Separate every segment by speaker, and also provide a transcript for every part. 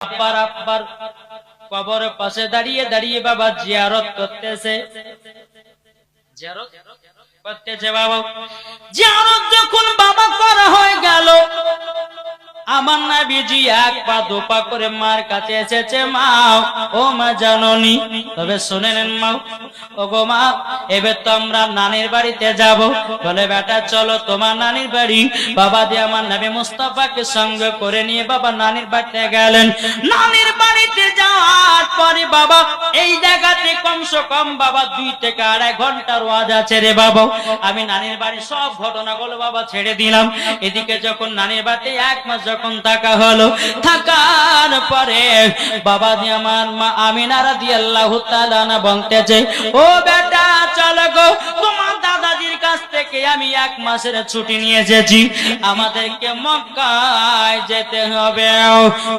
Speaker 1: আব্বার আব্বার কবর পাশে দাঁড়িয়ে দাঁড়িয়ে বাবা জিয়ারত করতেছে। জিয়ারত করতেছে বাবা। জিয়ারত যখন বাবা করা হয়ে গেল আমার নাবিজি এক পা, দু পা করে মার কাছে এসেছে মা। ও মা জাননি, তবে শুনে নেন মা, ও গো মা, এবার তো আমরা নানির বাড়িতে যাব। বলে, বেটা, চলো, তোমার নানির বাড়ি। বাবা দিয়ে আমার নাবি মুস্তাফাকে সঙ্গে করে নিয়ে বাবা নানির বাড়িতে গেলেন। নানির বাড়িতে যাওয়ার পরে বাবা, এই জায়গাতে কমসে কম বাবা দুই থেকে আড়াই ঘণ্টার ওয়াজ আছে রে বাবা। আমি নানির বাড়ির সব ঘটনাগুলো বাবা ছেড়ে দিলাম। এদিকে যখন নানির বাড়িতে এক মাস থাকা হলো, থাকার পরে বাবা দিয়ে আমার মা আমিনা রাদিয়াল্লাহু তাআলা না বলতেছে, ও বেটা, চলো গো, তোমার দাদাজির কাছ থেকে আমি এক মাসের ছুটি নিয়ে এসেছি। আমাদেরকে মক্কায় যেতে হবে।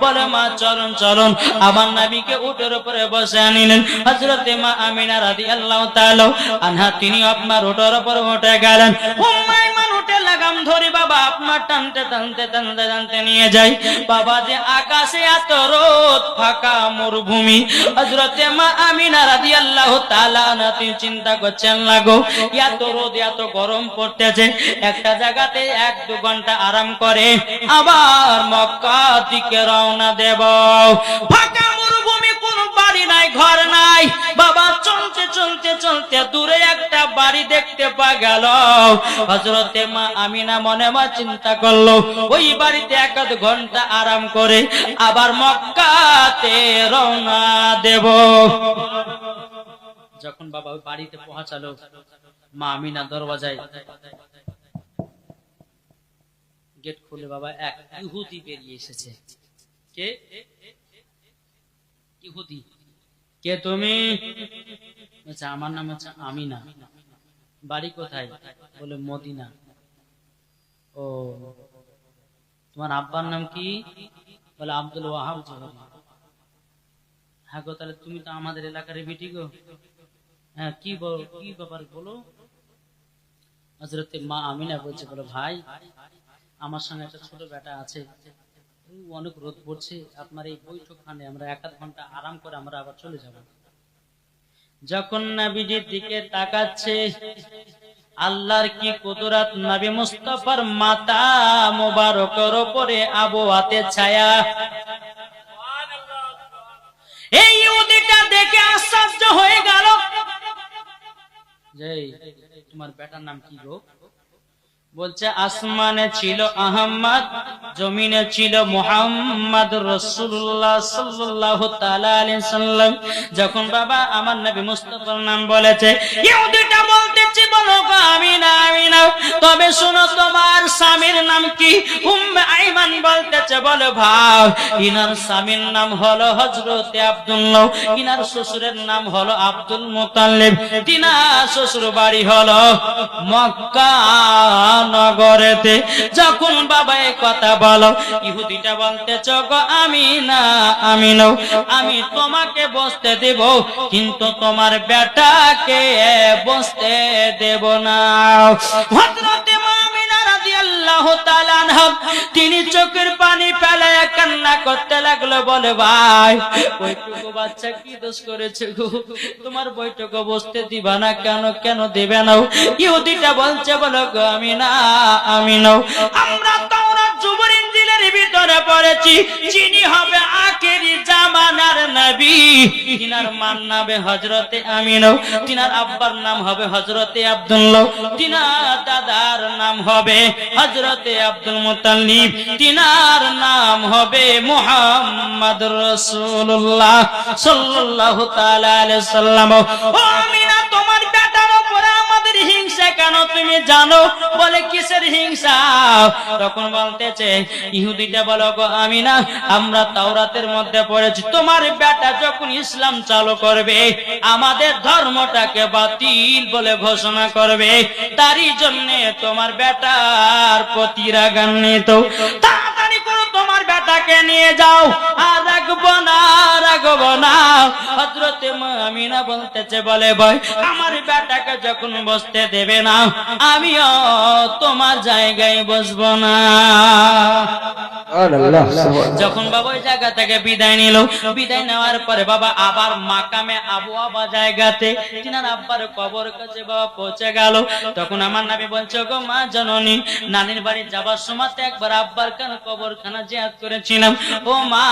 Speaker 1: বলে, মা, চলুন চলুন। আমার নবীকে উটের উপরে বসে আনিলেন। হযরতে মা আমিনা রাদিয়াল্লাহু তাআলা আনহা, তিনি আপনার উটের উপর উঠে গেলেন। উঠে লাগাম ধরে বাবা আপনার টানতে টানতে টানতে টানতে নিয়ে যাই বাবা যে আকাশে এত রোদ, ফাঁকা মরুভূমি। হযরতে মা আমিনা রাদিয়াল্লাহু তাআলা না তিনি চিন্তা করছেন, লাগো, এত রোদ, এত গরম পড়তেছে। একটা জায়গাতে এক দু ঘণ্টা আরাম করে। আবার মক্কা দিকে রওনা দেব। ফাঁকা মরুভূমি বাড়ি নাই, ঘর নাই। বাবা চলতে চলতে চলতে দূরে একটা বাড়ি দেখতে পা গেল। হজরতে মা আমিনা মনে মা চিন্তা করল, ওই বাড়িতে এক ঘণ্টা আরাম করে আবার মক্কাতে রওনা দেব। যখন বাবা ওই বাড়িতে পৌঁছালো, মা আমিনা দরওয়াজায় গেট খুলে বাবা এক ইহুদি বেরিয়ে এসেছে। কে? ইহুদি। কে তুমি? বলছে, আমার নাম হচ্ছে আমিনা। বাড়ি কোথায়? বলে মদিনা। ও তোমার আব্বার নাম কি? বলে আব্দুল ওয়াহাব জহরি হ্যাঁ গো তাহলে তুমি তো আমাদের এলাকার বিটি গো। হ্যাঁ কি বল কি ব্যাপার বলো? হজরতে মা আমিনা বলছে বলো ভাই আমার সঙ্গে একটা ছোট বেটা আছে। অনেক রোদ পড়ছে। আপনার এই বৈঠকখানে আমরা এক আধ ঘণ্টা আরাম করে আমরা আবার চলে যাব। যখন নাবিজির দিকে তাকাচ্ছে, আল্লাহর কি কুদরাত? নবী মুস্তাফার মাতা মোবারকের উপরে আবহাওয়াতে ছায়া। এই ইহুদিটা দেখে আশ্চর্য হয়ে গেল। তোমার বেটার নাম কি গো? বলছে, আসমানে ছিল আহম্মদ, জমিনে ছিল মোহাম্মদ রসুল্লাহ তালা আলী সাল্লাম যখন বাবা আমার নবী মুস্তফার নাম বলেছে, ইহুদিটা তবে শোনো তোমার স্বামীর নাম কি? উম্মে আইমান বলতেছে, বলে ভাই ইনার স্বামীর নাম হলো ইনার শ্বশুরের নাম হলো আব্দুল শ্বশুর বাড়ি হলো যখন বাবা কথা বলো, ইহুদিটা বলতে চোখ আমি না আমি নও আমি তোমাকে বসতে দেব, কিন্তু তোমার বেটাকে বসতে দেব না। তিনি চোখের পানি কান্না করতে লাগল, বলে, ভাই বাচ্চা কি দোষ করেছে গো? তোমার বইটুকু বসতে দিবা না কেন? কেন দেবে না? ইহুদিটা বলছে, বলো গো, আমি না, আমি নাও। আমরা তাওরাত জুবুর ইনজিলের ভিতরে পড়েছি, যিনি হবে নবী তিনার মার নামে হজরতে আমিন, তিনার আব্বার নাম হবে হজরতে আব্দুল্লাহ, তিনার দাদার নাম হবে হজরতে আব্দুল মুতালিব, তিনার নাম হবে মোহাম্মদ রসুল্লাহ সাল্লাহ সাল্লাম ও জানো? বলে, কিসের হিংসা? তখন বলতেছে, ইহুদিটা বলো, গো আমি না আমরা তাওরাতের মধ্যে পড়েছি। তোমার বেটা যখন ইসলাম চালু করবে, আমাদের ধর্মটাকে বাতিল বলে ঘোষণা করবে। তারই জন্যে তোমার বেটার প্রতি রাগান্বিত। তাড়াতাড়ি বেটাকে নিয়ে যাও। আর রাখব না রাখব না। হজরতে মামিনা বলতেছে, বলে, ভাই, আমার বেটাকে যখন বসতে দেবে না, আমিও তোমার জায়গায় বসবো না। যখন বাবা ওই জায়গা থেকে বিদায় নিল, বিদায় নেওয়ার পরে বাবা আবার মাকামে আবু আবা জায়গাতে তিনার আব্বার কবর কাছে বাবা পৌঁছে গেল। তখন আমার নাবি বলছে গো মা জননী, নানির বাড়ি যাবার সময় একবার আব্বার কেন কবরখানা জিয়াদ করেছিলাম। ও মা,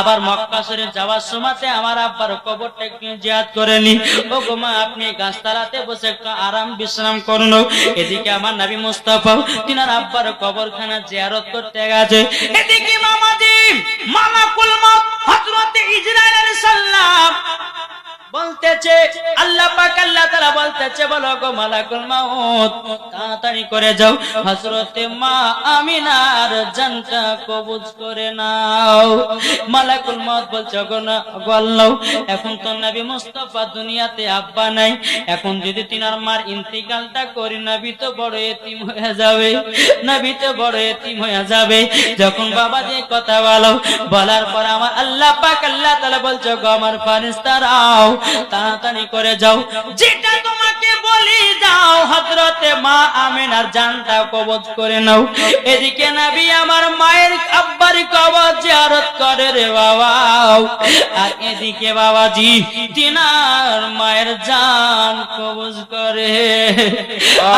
Speaker 1: আবার মক্কা শরীফ যাওয়ার সময় আমার আব্বার কবরটা একটু জিয়াদ করে নি। ও গো মা, আপনি গাছতলাতে বসে একটু আরাম বিশ্রাম করুন। এদিকে আমার নবী মুস্তাফা, তিনার আব্বার কবরখানা জিয়ারত করতে গেছে। এদিকে মামাজি মালাকুল মত হযরত ইসরাইল আলাইহিস সালাম বলতেছে, আল্লাহ পাক আল্লাহ বলতেছে, বলো গো মালাকুল মাউত, তাড়াতাড়ি করে যাও। হযরতে মা আমিনার জানটা কবজ করে নাও। মালাকুল মাউত বলছে, গো না, গো আল্লাহ, এখন তো নবী মুস্তাফা দুনিয়াতে আব্বা নাই। এখন যদি তিনার মার ইন্তিকালটা করি, নবী তো বড় এতিম হয়ে যাবে। নবী তো বড় এতিম হয়ে যাবে। যখন বাবা যে কথা বলো, বলার পর আমার আল্লাহ পাক আল্লাহ তাআলা বলছে, গো আমার ফারিস্তারাও তাড়াতাড়ি করে যাও। যেটা তোমাকে বলি যাও হযরতে মা আমিনার জানটা কবজ করে নাও। এদিকে নবী আমার মায়ের আব্বার কবজ জিয়ারত করে রে বাবা। আর এদিকে বাবাজি তিনার মায়ের জান কবজ করে।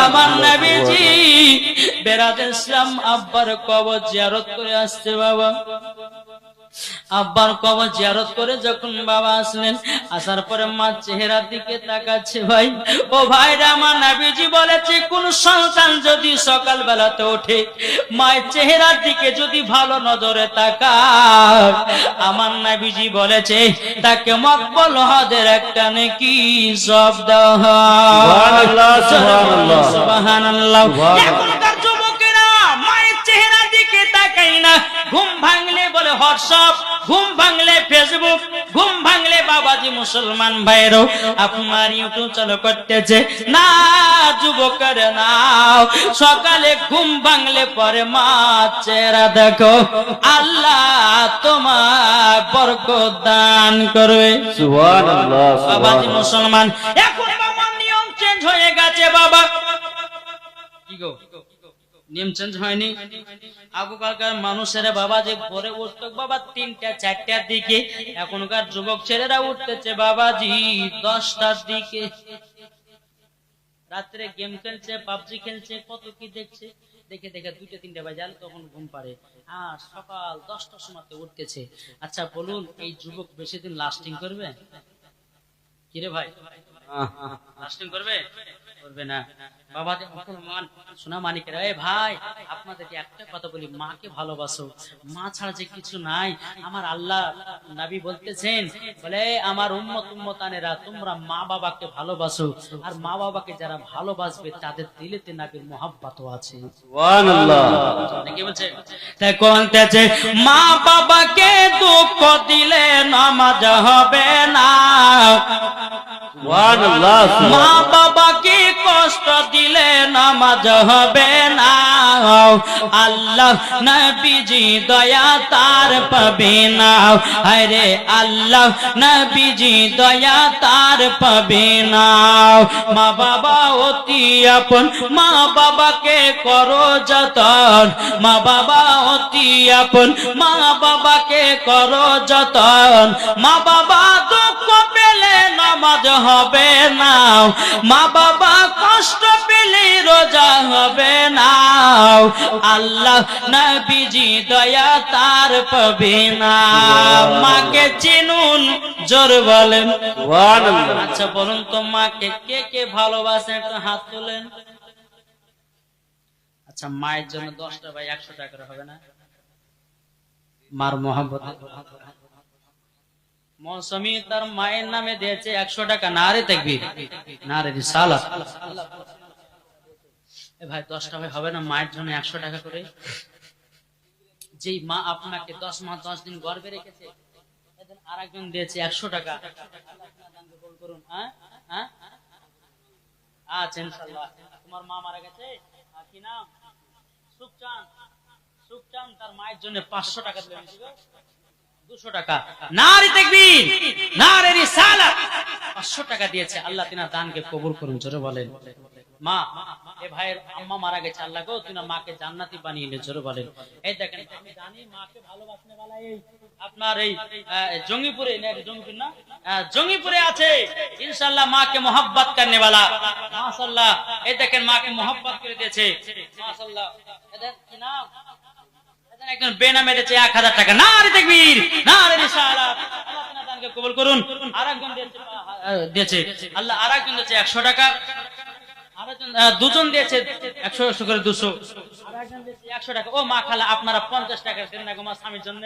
Speaker 1: আমার নবীজি বেরাদ ইসলাম আব্বার কবজ জিয়ারত করে আসছে বাবা। আব্বার কবর জিয়ারত করে যখন বাবা আসলেন আসার পরে মা চেহারার দিকে তাকাচ্ছে ভাই ও ভাইরা আমার নাবিজি বলেছে কোন সন্তান যদি সকাল বেলাতে ওঠে মায়ের চেহারার দিকে যদি ভালো নজরে তাকায় আমার নাবিজি বলেছে তাকে মকবল হদের একটা নাকি
Speaker 2: সুবহানাল্লাহ। সুবহানাল্লাহ
Speaker 1: সুবহানাল্লাহ। এখনকার যুবকেরা মায়ের চেহারার দিকে তাকাই না ঘুম ভাঙলে হোয়াটসঅ্যাপ? ঘুম ভাঙলে ফেসবুক ঘুম ভাঙলে বাবাজি মুসলমান ভাইরও আপনার ইউটিউব চালু করতেছে না যুবকের নাও। সকালে ঘুম ভাঙলে পরে মা চেহারা দেখো। আল্লাহ তোমার বরকত দান করবে।
Speaker 2: সুবহানাল্লাহ
Speaker 1: বাবাজি মুসলমান এখন বাবার নিয়ম চেঞ্জ হয়ে গেছে বাবা। কি গো? নিয়ম চেঞ্জ হয়নি। আগকালকার মানুষেরা বাবা যে ভোরে উঠতো বাবা তিনটা চারটার দিকে। এখনকার যুবক ছেলেরা উঠতেছে বাবাজি দশটার দিকে। রাত্রে গেম খেলছে পাবজি খেলছে কত কি দেখছে। দেখে দেখে দুইটা তিনটা বাজাল তখন ঘুম পারে আর সকাল দশটার সময় উঠতেছে। আচ্ছা বলুন এই যুবক বেশি দিন লাস্টিং করবে? কিরে ভাই? লাস্টিং করবে? করবে না। বাবা যে মুসলমান সোনা মানিকেরা এ ভাই আপনাদেরকে একটা কথা বলি মাকে ভালোবাসো। মা ছাড়া যে কিছু নাই। আমার আল্লাহ নবী বলতেছেন বলে আমার উম্মত উম্মতানেরা তোমরা মা বাবাকে ভালোবাসো। আর মা বাবাকে যারা ভালোবাসবে তাদের দিলেতে নবীর মহাব্বত আছে।
Speaker 2: সুবহানাল্লাহ।
Speaker 1: নাকি বলছে তাই বলতেছে মা বাবাকে দুঃখ দিলে নামাজ হবে না। মা বাবাকে কষ্ট দিলে নামাজ হবে না। আল্লাহ নবীজি দয়া তার পাবে না। আরে আল্লাহ নবীজি দয়া তার পাবে না। মা বাবা অতি আপন মা বাবাকে করো যতন। মা বাবা অতি আপন মা বাবাকে করো যতন। মা বাবা দুঃখ পেলে নামাজ হবে না। মা বাবা কষ্ট পেলে রোজা হবে না। আল্লাহ নবীজি দয়া তার পাবে না। মাকে চিনুন জোর বলেন।
Speaker 2: সুবহানাল্লাহ।
Speaker 1: আচ্ছা বলুন তো মাকে কে কে ভালোবাসে? একটা হাত তোলেন। আচ্ছা মায়ের জন্য দশটা ভাই একশো টাকা হবে না? মার মোহাম্মত মৌসুমি তার মায়ের নামে দিয়েছে একশো টাকা না রে দেখবি না রে সালা ভাই, দশটা ভাই হবে না? মায়ের জন্য একশো টাকা করে। যেই মা আপনাকে দশ মাস, দশ দিন গর্বে রেখেছে আর একজন দিয়েছে একশো টাকা। করুন হ্যাঁ? আচ্ছা ইনশাল্লাহ। তোমার মা মারা গেছে? কি নাম? সুখচান তার মায়ের জন্য পাঁচশো টাকা দিলেন। দুশো টাকা নারী দেখবিন নারী রিসালা পাঁচশো টাকা দিয়েছে আল্লাহ তিনার দানকে কবুল করুন জোরে বলেন মা এ ভাইয়ের আম্মা মারা গেছে আল্লাহ গো তুই না মাকে জান্নাতি বানিয়ে নে জোরে বলেন এই দেখেন আমি জানি মাকে ভালোবাসনে वाला এই আপনার এই আহ, জঙ্গিপুরে না এটা জঙ্গিপুর না আহ, জঙ্গিপুরে আছে ইনশাআল্লাহ মাকে মোহাব্বত করনে वाला মাশাআল্লাহ এই দেখেন মাকে মোহাব্বত করে দিয়েছে মাশাআল্লাহ এদের কি নাম এখানে একজন বেনামে দিয়েছে এক হাজার টাকা। না রে দেখবির না রে কবুল করুন। আরেকজন দিয়েছে আল্লাহ আরেকজন দিয়েছে একশো টাকা। দুজন দিয়েছে একশো একশো করে দুশো। একশো টাকা। ও মা খালা, আপনারা পঞ্চাশ টাকা স্বামীর জন্য।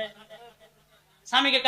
Speaker 1: স্বামীকে